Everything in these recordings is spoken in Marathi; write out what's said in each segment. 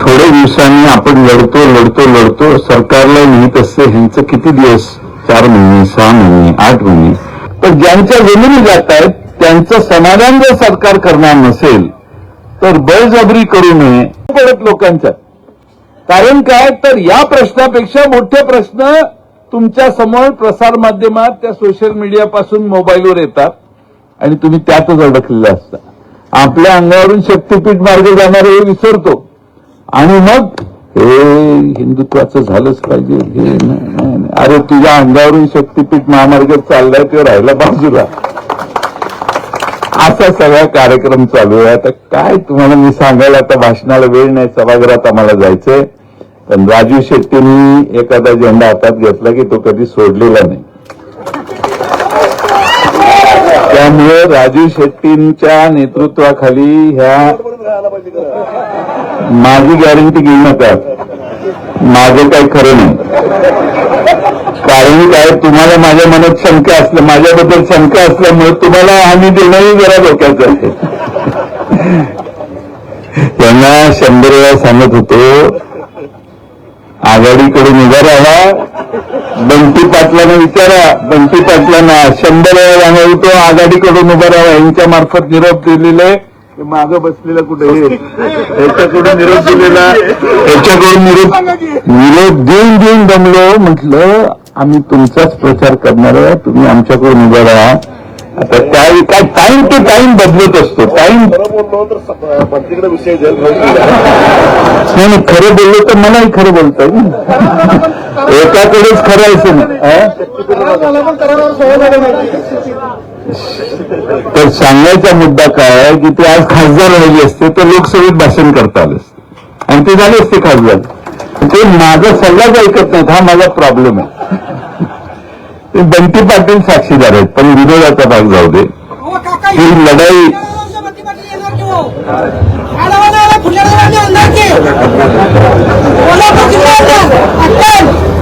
थोड्या दिवसांनी आपण लढतो लढतो लढतो. सरकारला लिहित असते ह्यांचं किती दिवस? चार महिने सहा महिने आठ महिने. तर ज्यांच्या जमिनी जात आहेत त्यांचं समाधान जर सरकार करणार नसेल तर बळजबरी करू नये. पडत लोकांच्या कारण काय? तर या प्रश्नापेक्षा मोठे प्रश्न तुमच्यासमोर प्रसार माध्यमात त्या सोशल मीडियापासून मोबाईलवर येतात. आणि तुम्ही त्यातच अडकलेले असता. आपल्या अंगावरून शक्तीपीठ मार्ग जाणारे हे विसरतो. आणि मग हे हिंदुत्वाचं झालंच पाहिजे. हे नाही, अरे तुझ्या अंगावरून शक्तीपीठ महामार्ग चाललाय ते राहिला बाजूला. असा सगळा कार्यक्रम चालू आहे. आता काय तुम्हाला मी सांगायला आता भाषणाला वेळ नाही सभागृहात आम्हाला जायचंय. पण राजू शेट्टींनी एखादा झेंडा हातात घेतला की तो कधी सोडलेला नाही. त्यामुळे राजू शेट्टींच्या नेतृत्वाखाली ह्या माझी गॅरंटी घेऊ नका. माझं काही खरं नाही. कारण काय तुम्हाला माझ्या मनात शंका असल्या माझ्याबद्दल शंका असल्यामुळे तुम्हाला आम्ही देणंही जरा धोक्याचं आहे. त्यांना शंभर वेळा सांगत होतो आघाडीकडे उभा राहा बंटी पाटलांना विचारा. बंटी पाटलांना शंभर वेळा सांगत होतो आघाडीकडून उभा राहा. यांच्या मार्फत निरोप दिलेले मागं बसलेला कुठे? याच्याकडून निरोप दिलेला याच्याकडून निरोप निरोप देऊन देऊन दमलो. म्हटलं आम्ही तुमचाच प्रचार करणार आहे तुम्ही आमच्याकडून उभं राहा. आता काय काय टाइम टू टाइम बदलत असतो. टाइम खरं बोललो तर भरतीकडे विषय जाईल नाही. नाही, खरं बोललो तर मलाही खरं बोलता एकाकडेच खरं असं नाही अं? तर सांगायचा मुद्दा काय आहे की ते आज खासदार राहिले असते तर लोकसभेत भाषण करता आले असते. आणि ते झाले असते खासदार. ते माझा सल्लाच ऐकत नाहीत हा माझा प्रॉब्लेम आहे. ते बंटी पाटील साक्षीदार आहेत पण विरोधाचा भाग जाऊ दे. ही लढाई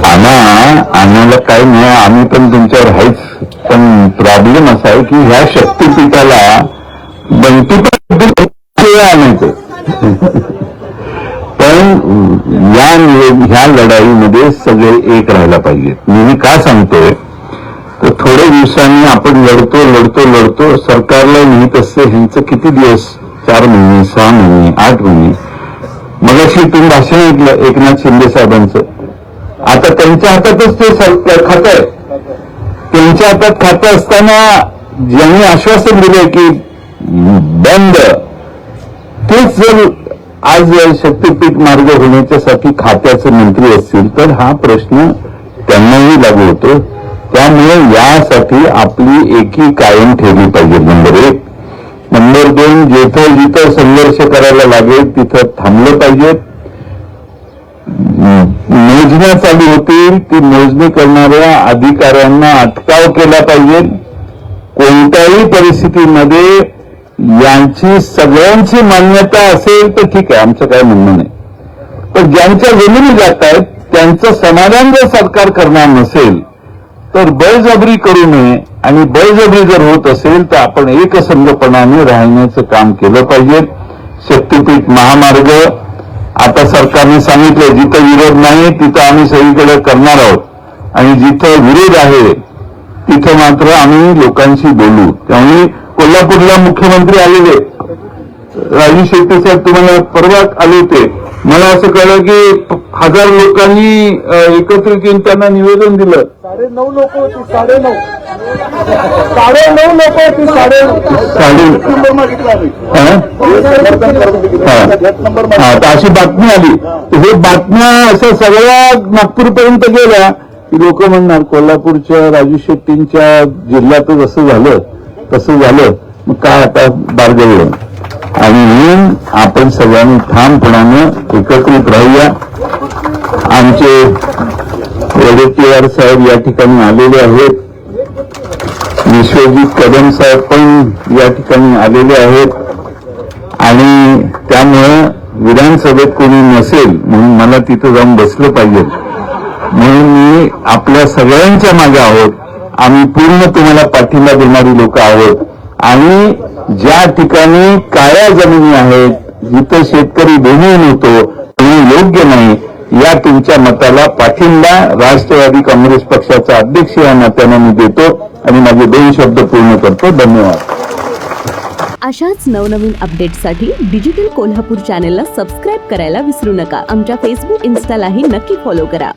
आणा आणायला काही नाही आम्ही पण तुमच्यावर आहेच. पण प्रॉब्लेम असा आहे की ह्या शक्तीपीठाला बंटी आणायचं. पण या ह्या लढाईमध्ये सगळे एक राहायला पाहिजेत मी का सांगतोय? तर थोड्या दिवसांनी आपण लढतो लढतो लढतो. सरकारला लिहित असते ह्यांचं किती दिवस? चार महिने सहा महिने आठ महिने. मगाशी तुम्ही भाषण ऐकलं एकनाथ शिंदे साहेबांचं. आता त्यांच्या हातातच ते सरकार आहे. त्यांच्या हातात खातं असताना ज्यांनी आश्वासन दिले की बंद तेच जर आज शक्तीपीठ मार्ग होण्याच्यासाठी खात्याचे मंत्री असतील तर हा प्रश्न त्यांनाही लागू होतो. त्यामुळे यासाठी आपली एकी कायम ठेवली पाहिजे नंबर एक. नंबर दोन जिथं जिथं संघर्ष करायला लागेल तिथं थांबलं पाहिजे. मोजण्या चालू होतील ती मोजणी करणाऱ्या अधिकाऱ्यांना अटकाव केला पाहिजे. कोणत्याही परिस्थितीमध्ये यांची सगळ्यांची मान्यता असेल तर ठीक आहे आमचं काय म्हणणं नाही. पण ज्यांच्या जमिनी जात आहेत त्यांचं समाधान जर सरकार करणार नसेल तर बळजबरी करू नये. आणि बळजबरी जर होत असेल तर आपण एकसंधपणाने राहण्याचं काम केलं पाहिजे. शक्तीपीठ महामार्ग आता सरकारने सांगितलं जिथं विरोध नाही तिथं आम्ही सगळीकडे करणार आहोत. आणि जिथं विरोध आहे तिथं मात्र आम्ही लोकांशी बोलू. त्यामुळे कोल्हापूरला मुख्यमंत्री आलेले राजू शेट्टी साहेब तुम्हाला परवा आले होते. मला असं कळलं की हजार लोकांनी एकत्रित येऊन त्यांना निवेदन दिलं. साडे नऊ लोक होती साडे नऊ साडे नऊ लोक होती साडे नंबर मागितला. अशी बातमी आली. हे बातम्या असं सगळ्या नागपूरपर्यंत गेल्या की लोक म्हणणार कोल्हापूरच्या राजू शेट्टींच्या जिल्ह्यातच असं झालं तसं झालं. मग काय आता बारगवलं आणि म्हणून आपण सगळ्यांनी ठामपणानं एकत्रित राहूया. आमचे वडेट्टीवार साहेब या ठिकाणी आलेले आहेत. विश्वजित कदम साहेब पण या ठिकाणी आलेले आहेत. आणि त्यामुळं विधानसभेत कोणी नसेल म्हणून मला तिथं जाऊन बसलं पाहिजे. म्हणून मी आपल्या सगळ्यांच्या मागे आहोत. आम्ही पूर्ण तुम्हाला पाठिंबा देणारी लोक आहोत. आणि ज्या ठिकाणी काळ्या जमिनी आहेत जिथं शेतकरी दोन्ही होतो तुम्ही योग्य नाही या तुमच्या मताला पाठिंबा राष्ट्रवादी काँग्रेस पक्षाचा अध्यक्ष या नात्याने मी देतो आणि माझे दोन शब्द पूर्ण करतो. धन्यवाद. अशाच नवनवीन अपडेटसाठी डिजिटल कोल्हापूर चॅनेलला सबस्क्राईब करायला विसरू नका. आमच्या फेसबुक इन्स्टालाही नक्की फॉलो करा.